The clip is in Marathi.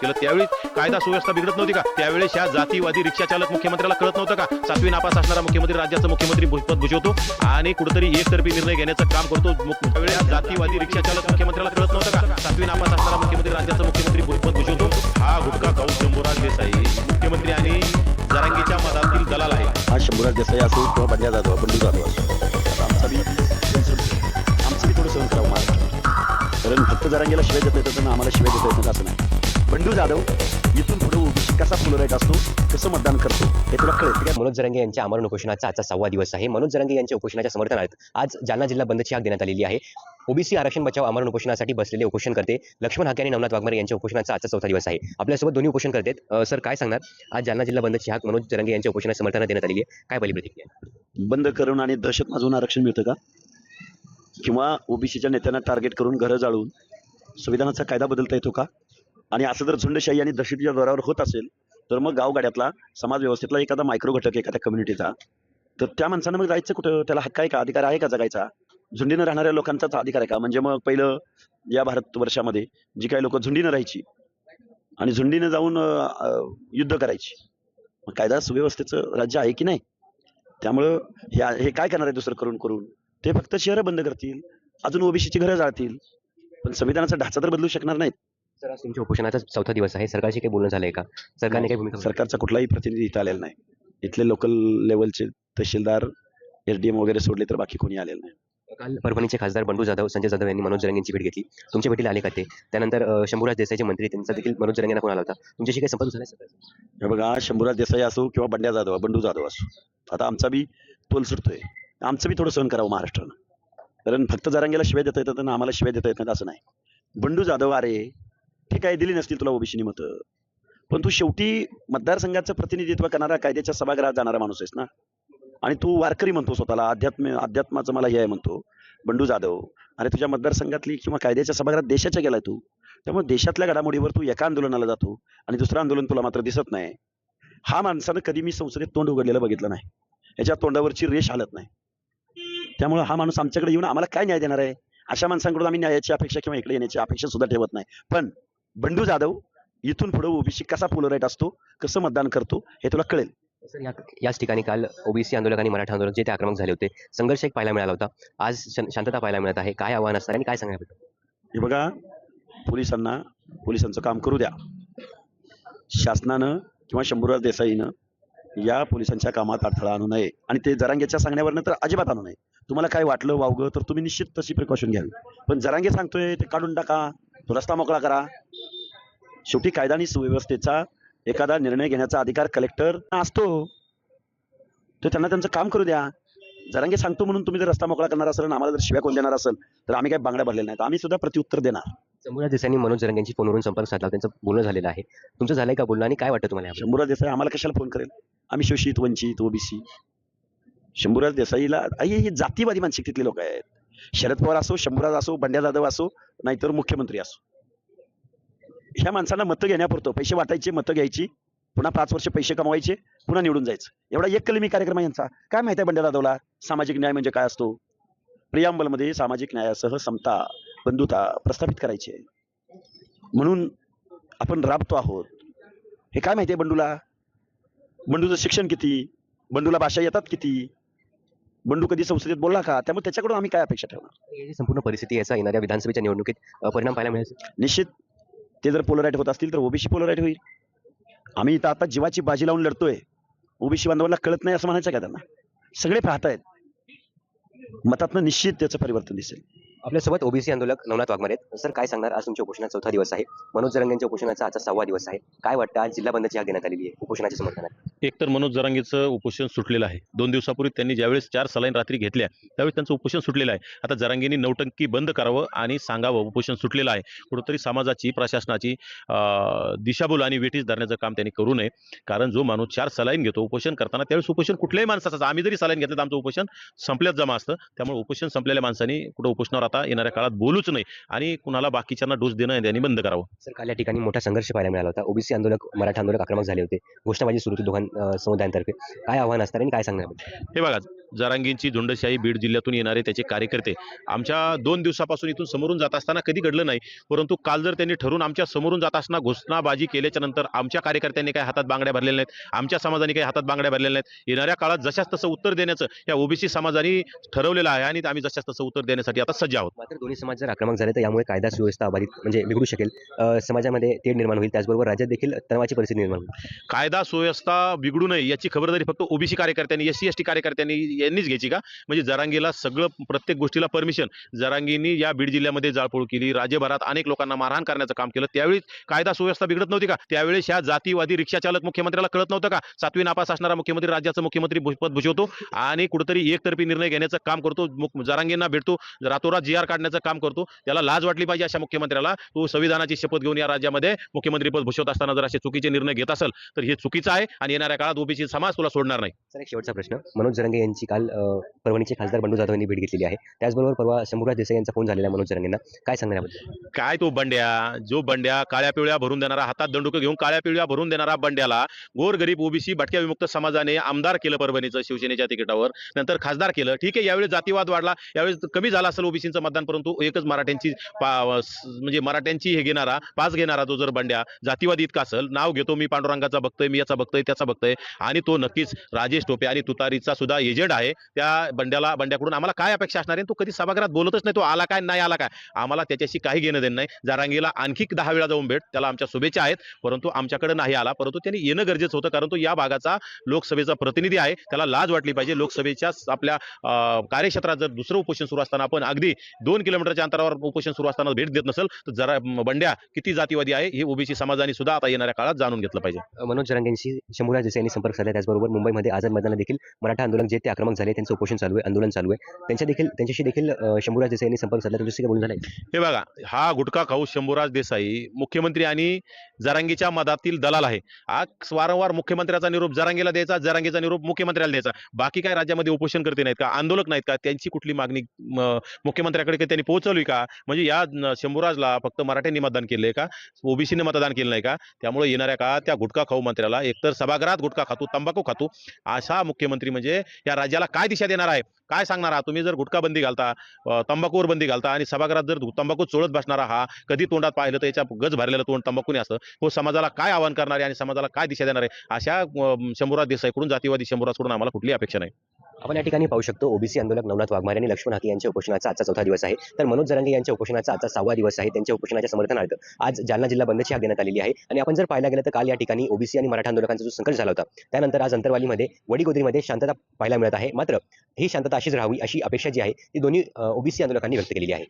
केलं त्यावेळी कायदा सुव्यवस्था बिघडत नव्हती का? त्यावेळेस ह्या जातीवादी रिक्षा चालक मुख्यमंत्र्याला कळत नव्हतं का? सातवी नापास असणारा मुख्यमंत्री राज्याचा मुख्यमंत्री भूषपद पद भुजवतो आणि कुठेतरी एकतर्फी निर्णय घेण्याचं काम करतो. त्यावेळी जातीवादी रिक्षा चालक मुख्यमंत्र्याला कळत नव्हतं का? सातवी नापास असणारा मुख्यमंत्री राज्याचा मुख्यमंत्री भूषपद पद भुजवतो. हा गुटखा खाऊ शंभूराज देसाई. मुख्यमंत्री आणि जरांगीच्या मधातील दलाल आहे. हा शंभूराज देसाई असो किंवा बंड्या जाधव बंडू जाधव असो आमचा बी आमचं बी थोडं सहन करावं महाराष्ट्र कारण फक्त जरांगीला शिवाय देता येतं आम्हाला शिवाय देता येतं असं नाही. बंडू जाधव इथून पुढे ओबीसी कसा फुलराईट असतो कसं मतदान करतो हे तुला कळेल ठीक आहे मनोज जरंगे यांच्या आमरण उपोषणाचा आजचा सहावा दिवस आहे. मनोज जरंगे यांच्या उपोषणाच्या समर्थनार्थ आज जालना जिल्हा बंदची हाक देण्यात आलेली आहे. ओबीसी आरक्षण बचाव आमरण उपोषणासाठी बसलेले उपोषण करते लक्ष्मण हाके आणि नवनाथ वाघमारे यांच्या उपोषणाचा आजचा चौथा दिवस आहे. आपल्यासोबत दोन्ही उपोषण करतात. सर काय सांगणार? आज जालना जिल्हा बंदची हाक मनोज जरंगे यांच्या उपोषणाच्या समर्थनात देण्यात आलेली आहे. काय पहिली प्रतिक्रिया बंद करून आणि दहशत माजून आरक्षण मिळतं का? किंवा ओबीसीच्या नेत्यांना टार्गेट करून घरं जाळून संविधानाचा कायदा बदलता येतो का? आणि असं जर झुंडशाही आणि दहशतीच्या जोरावर होत असेल तर मग गावगाड्यातला समाज व्यवस्थेतला एखादा मायक्रो घटक एखाद्या कम्युनिटीचा तर त्या माणसानं मग जायचं कुठं? त्याला हक्क आहे का? अधिकार आहे का जगायचा? झुंडीनं राहणाऱ्या लोकांचाच अधिकार आहे का? म्हणजे मग पहिलं या भारत वर्षामध्ये जी काही लोक झुंडीनं राहायची आणि झुंडीनं जाऊन युद्ध करायची. मग कायदा सुव्यवस्थेचं राज्य आहे की नाही? त्यामुळं हे हे काय करणार आहे दुसरं करून करून? ते फक्त शहरं बंद करतील अजून ओबीसीची घरं जाळतील. पण संविधानाचा ढाचा तर बदलू शकणार नाहीत. सर आज तुमच्या उपोषणाचा चौथा दिवस आहे. सरकारशी काही बोलणं झालंय का? सरकारने काही भूमिका सरकारचा कुठलाही प्रतिनिधी इथं आलेला नाही. इथले लोकल लेवलचे तहसीलदार एसडीएम वगैरे सोडले तर बाकी कोणी आलेलं नाही. काल परभणीचे खासदार बंडू जाधव संजय जाधव यांनी मनोज जरंगे यांची भेट घेतली. तुमच्या भेटीला आले का ते? त्यानंतर अं, शंभूराज देसाईचे मंत्री त्यांचा देखील मनोज जरंगे यांना फोन आला होता. तुमच्याशी काही संपर्क झाला सर हे बघा शंभूराज देसाई असो किंवा बंड्या जाधव बंडू जाधव असो. आता आमचा बी तोल सुटतोय. आमचं बी थोडं सहन करावं महाराष्ट्रानं. कारण फक्त जरांगेला शिवाय देता येतात आणि आम्हाला शिवाय देता येत नाहीत असं नाही. बंडू जाधव अरे ठीक आहे दिली नसतील तुला ओबीसीनी मतं? पण तू शेवटी मतदारसंघाचं प्रतिनिधित्व करणारा कायद्याच्या सभागृहात जाणारा माणूस आहेस ना? आणि तू वारकरी म्हणतो स्वतःला अध्यात्म अध्यात्माचं मला हे आहे म्हणतो बंडू जाधव. अरे तुझ्या मतदारसंघातली किंवा कायद्याच्या सभागृहात देशाच्या गेलाय तू. त्यामुळे देशातल्या घडामोडीवर तू एका आंदोलनाला जातो आणि दुसरं आंदोलन तुला मात्र दिसत नाही. हा माणसानं कधी मी संसदेत तोंड उघडलेलं बघितलं नाही. याच्या तोंडावरची रेष हालत नाही. त्यामुळे हा माणूस आमच्याकडे येऊन आम्हाला काय न्याय देणार आहे? अशा माणसांकडून आम्ही न्यायाची अपेक्षा किंवा इकडे येण्याची अपेक्षा सुद्धा ठेवत नाही. पण बंडू जाधव इथून पुढे ओबीसी कसा पोलराईट असतो कसं मतदान करतो हे तुला कळेल. सर या याच ठिकाणी काल ओबीसी आंदोलक आणि मराठा आंदोलक जे ते आक्रमक झाले होते संघर्ष एक पाहायला मिळाला होता. आज शांतता पाहायला मिळत आहे. काय आव्हान असणार आणि काय सांगायला हे बघा पोलिसांना पोलिसांचं काम करू द्या. शासनानं किंवा शंभूराज देसाईनं या पोलिसांच्या कामात अडथळा आणू नये. आणि ते जरांगेच्या सांगण्यावरनं तर अजिबात आणू नये. तुम्हाला काय वाटलं वावगं तर तुम्ही निश्चित तशी प्रिकॉशन घ्यावी. पण जरांगे सांगतोय ते काढून टाका. तो रस्ता मोकळा करा. शेवटी कायदा आणि सुव्यवस्थेचा एखादा निर्णय घेण्याचा अधिकार कलेक्टर असतो तर त्यांना त्यांचं काम करू द्या. जरांगे सांगतो म्हणून तुम्ही जर रस्ता मोकळा करणार असाल आणि आम्हाला जर शिव्या कोण देणार असेल तर आम्ही काही बांगड्या भरलेल्या नाहीत. आम्ही सुद्धा प्रत्युत्तर देणार. शंभूराज देसाईंनी मनोज जरंगे यांची फोनवरून संपर्क साधला त्यांचं बोलणं झालेलं आहे. तुमचं झालंय का बोलणं आणि काय वाटतं तुम्हाला याबद्दल? शंभूराज देसाई आम्हाला कशाला फोन करेल? आम्ही शोषित वंचित ओबीसी. शंभूराज देसाईला आई ही जातीवादी मानसिकतेतले लोक आहेत. शरद पवार असो शंभूराज असो बंड्या जाधव असो नाहीतर मुख्यमंत्री असो. ह्या माणसांना मतं घेण्यापुरतं पैसे वाटायचे मतं घ्यायची पुन्हा पाच वर्ष पैसे कमवायचे पुन्हा निवडून जायचं. एवढा एक कलमी कार्यक्रम आहे यांचा. काय माहिती आहे बंड्या जाधवला सामाजिक न्याय म्हणजे काय असतो? प्रियांबलमध्ये सामाजिक न्यायासह समता बंधुता प्रस्थापित करायची. आहे म्हणून आपण राबतो आहोत. हे काय माहिती आहे बंडूला? बंडूचं शिक्षण किती? बंडूला भाषा येतात किती? बंडू कधी संसदेत बोलला का? त्यामुळे त्याच्याकडून आम्ही काय अपेक्षा ठेवणार? ही संपूर्ण परिस्थिती याचा येणाऱ्या विधानसभेच्या निवडणुकीत परिणाम पाहायला मिळेल? निश्चित. ते जर पोलराईट होत असतील तर ओबीसी पोलराईट होईल. आम्ही इथं आता जीवाची बाजी लावून लढतोय. ओबीसी बांधवांना कळत नाही असं म्हणायचं का त्यांना? सगळे पाहत आहेत मतातनं निश्चित त्याचं परिवर्तन दिसेल. आपल्यासोबत ओबीसी आंदोलक नवनाथ वाघमारे आहेत. सर काय सांगणार? आज तुमच्या उपोषणाचा चौथा दिवस आहे. मनोज जरंगे उपोषणाचा आजचा सहावा दिवस आहे. काय वाटतं? आज जिल्हा बंदची आग देण्यात आलेली आहे. उपोषणाच्या समर्थनात एकतर मनोज जरांगेचं उपोषण सुटलेलं आहे. दोन दिवसापूर्वी त्यांनी ज्यावेळेस चार सलाईन रात्री घेतल्या त्यावेळेस त्यांचं उपोषण सुटलेलं आहे. आता जरांगेंनी नौटंकी बंद करावं आणि सांगावं. उपोषण सुटलेलं आहे. कुठंतरी समाजाची प्रशासनाची दिशाभूल आणि वेठीस धरण्याचं काम त्यांनी करू नये. कारण जो माणूस चार सलाईन घेतो उपोषण करताना त्यावेळेस उपोषण कुठल्याही माणसाचं आम्ही जरी सलाईन घेतलं तर आमचं उपोषण संपल्यात जमा असतं. त्यामुळे उपोषण संपलेल्या माणसांनी कुठं उपोषणावर आता येणाऱ्या काळात बोलूच नाही आणि कुणाला बाकीच्यांना डोस देणं त्यांनी बंद करावं. सर काल या ठिकाणी मोठा संघर्ष पाहायला मिळाला होता. ओबीसी आंदोलक मराठा आंदोलक आक्रमक झाले होते. घोषणाबाजी सुरू होती दोघां समुदायांतर्फे. काय आव्हान असणार आणि काय सांगणार? हे बघा जरांगींची झुंडशाही बीड जिल्ह्यातून येणारे त्याचे कार्यकर्ते आमच्या दोन दिवसापासून इथून समोरून जात असताना कधी घडलं नाही परंतु काल जर त्यांनी ठरवून आमच्या समोरून जात असताना घोषणाबाजी केल्याच्यानंतर आमच्या कार्यकर्त्यांनी काही हातात बांगड्या भरलेल्या नाहीत आमच्या समाजाने काही हातात बांगड्या भरलेल्या नाहीत. येणाऱ्या काळात जशाच तसं उत्तर देण्याचं या ओबीसी समाजाने ठरवलेलं आहे आणि आम्ही जशाच तसं उत्तर देण्यासाठी आता सज्ज आहोत. मात्र दोन्ही समाज जर आक्रमक झाले तर यामुळे कायदा सुव्यवस्था अबाधित म्हणजे बिघडू शकेल. अं, समाजामध्ये तेढ निर्माण होईल. त्याचबरोबर राज्यात देखील तणावाची परिस्थिती निर्माण होईल. कायदा सुव्यवस्था बिघडू नये याची खबरदारी फक्त ओबीसी कार्यकर्त्यांनी एस सी एस टी कार्यकर्त्यांनी यांनीच घ्यायची का? म्हणजे जरांगीला सगळं प्रत्येक गोष्टीला परमिशन जरांगींनी या बीड जिल्ह्यामध्ये जाळपोळ केली. राज्यभरात अनेक लोकांना मारहाण करण्याचं काम केलं. त्यावेळी कायदा सुव्यवस्था बिघडत नव्हती का? त्यावेळेस ह्या जातीवादी रिक्षा चालक मुख्यमंत्र्याला कळत नव्हतं का? सातवी नापास असणारा मुख्यमंत्री राज्याचा मुख्यमंत्री भु- पद भूषवतो आणि कुठेतरी एकतर्फी निर्णय घेण्याचं काम करतो. जरांगींना भेटतो. रातोरात जी आर काढण्याचं काम करतो. त्याला लाज वाटली पाहिजे अशा मुख्यमंत्र्याला. तो संविधानाची शपथ घेऊन या राज्यामध्ये मुख्यमंत्री पद भूषवत असताना जर असे चुकीचे निर्णय घेत असेल तर हे चुकीचं आहे आणि येणाऱ्या काळात ओबीसी समाज तुला सोडणार नाही. सर एक शेवटचा प्रश्न. मनोज जरंगे यांची काल अं, परभणीचे खासदार बंडू जाधव यांनी भेट घेतलेली आहे. त्याचबरोबर परवा शंभूराज देसाई यांचा फोन झालेला आहे मनोज जरंगेंना. काय सांगणार याबद्दल? काय तो बंड्या? जो बंड्या काळ्या पिवळ्या भरून देणारा हातात दंडुक घेऊन काळ्या पिवळ्या भरून देणारा बंड्याला गोरगरीब ओबीसी भटक्या विमुक्त समाजाने आमदार केलं परभणीचं शिवसेनेच्या तिकिटावर. नंतर खासदार केलं. ठीक आहे यावेळी जातीवाद वाढला. यावेळी कमी झाला असेल ओबीसीचं मतदान परंतु एकच मराठ्यांची म्हणजे मराठ्यांची हे घेणारा पास घेणारा तो जर बंड्या जातीवादी इतका असेल नाव घेतो मी पांडुरंगाचा बघतोय मी याचा बघतोय त्याचा बघतोय आणि तो नक्कीच राजेश टोपे आणि तुतारीचा सुद्धा एजंट आहे त्या बंड्याला बंड्याकडून आम्हाला काय अपेक्षा असणार आहे? तो कधी सभागृहात बोलतच नाही तो आला काय नाही आला काय? आम्हाला त्याच्याशी काही घेणं देणं नाही. जारांगीला आणखी दहा वेळा जाऊन भेट त्याला आमच्या शुभेच्छा आहेत परंतु आमच्याकडे नाही आला परंतु त्यांनी येणं गरजेचं होतं कारण तो या भागाचा लोकसभेचा प्रतिनिधी आहे त्याला लाज वाटली पाहिजे लोकसभेच्या आपल्या कार्यक्षेत्रात जर दुसरं उपोषण सुरू असताना आपण अगदी दोन किलोमीटरच्या अंतरावर उपोषण सुरू असताना भेट देत नसेल तर जरा बंड्या किती जातीवादी आहे? हे ओबीसी समाजाने सुद्धा आता येणाऱ्या काळात जाणून घेतलं पाहिजे. मनोज जरंगेंशी शंभूराज देसाई यांनी संपर्क साधला त्याचबरोबर मुंबईमध्ये आझाद मैदानात देखील मराठा आंदोलक जे ते आक्रमक झाले त्यांचं उपोषण चालू आहे आंदोलन चालू आहे. त्यांच्या देखील त्यांच्याशी देखील शंभूराज देसाई यांनी संपर्क साधला तुमच्याशी काय बोलून झालं हे बघा हा गुटखा खाऊ शंभूराज देसाई मुख्यमंत्री आणि जरांगीच्या मधातील दलाल आहे. आज वारंवार मुख्यमंत्र्याचा निरोप जरांगीला द्यायचा जरांगीचा निरोप मुख्यमंत्र्याला द्यायचा. बाकी काय राज्यामध्ये उपोषण करते नाहीत का? आंदोलक नाहीत का? त्यांची कुठली मागणी मुख्यमंत्र्याकडे काही त्यांनी पोहोचवली का? म्हणजे या शंभूराजला फक्त मराठ्यांनी मतदान केलंय का? ओबीसीने मतदान केलं नाही का? त्यामुळे येणाऱ्या का त्या गुटखा खाऊ मंत्र्याला. एकतर सभागृहात गुटखा खातो तंबाखू खातो. असा मुख्यमंत्री म्हणजे या राज्याला काय दिशा देणार आहे? काय सांगणार आहात तुम्ही जर गुटखा बंदी घालता तंबाखूवर बंदी घालता आणि सभागृहात जर तंबाखू चोळत बसणारा हा कधी तोंडात पाहिलं तर याच्या गज भरलेलं तोंड तंबाखूने असं हो समाजाला काय आवाहन करणार आहे आणि समाजाला काय दिशा देणार? आहे अशा अ, शंभूराज देसाईकडून जातीवादी शंभूराजकडून आम्हाला कुठली अपेक्षा नाही. आपण या ठिकाणी पाहू शकतो ओबीसी आंदोलक नवनाथ वाघमारे आणि लक्ष्मण हाके यांच्या उपोषणाचा आजचा चौथा दिवस आहे. तर मनोज जरांगे यांच्या उपोषणाचा आजचा सहावा दिवस आहे. त्यांच्या उपोषणाच्या समर्थनार्थ आज जालना जिल्हा बंदची हाक देण्यात आलेली आहे. आणि आपण जर पाहायला गेलं तर काल या ठिकाणी ओबीसी आणि मराठा आंदोलकांचा जो संघर्ष झाला होता त्यानंतर आज अंतरवालीमध्ये वडीगोदरीमध्ये शांतता पाहायला मिळत आहे. मात्र ही शांतता अशीच राहावी अशी अपेक्षा जी आहे ती दोन्ही ओबीसी आंदोलकांनी व्यक्त केलेली आहे.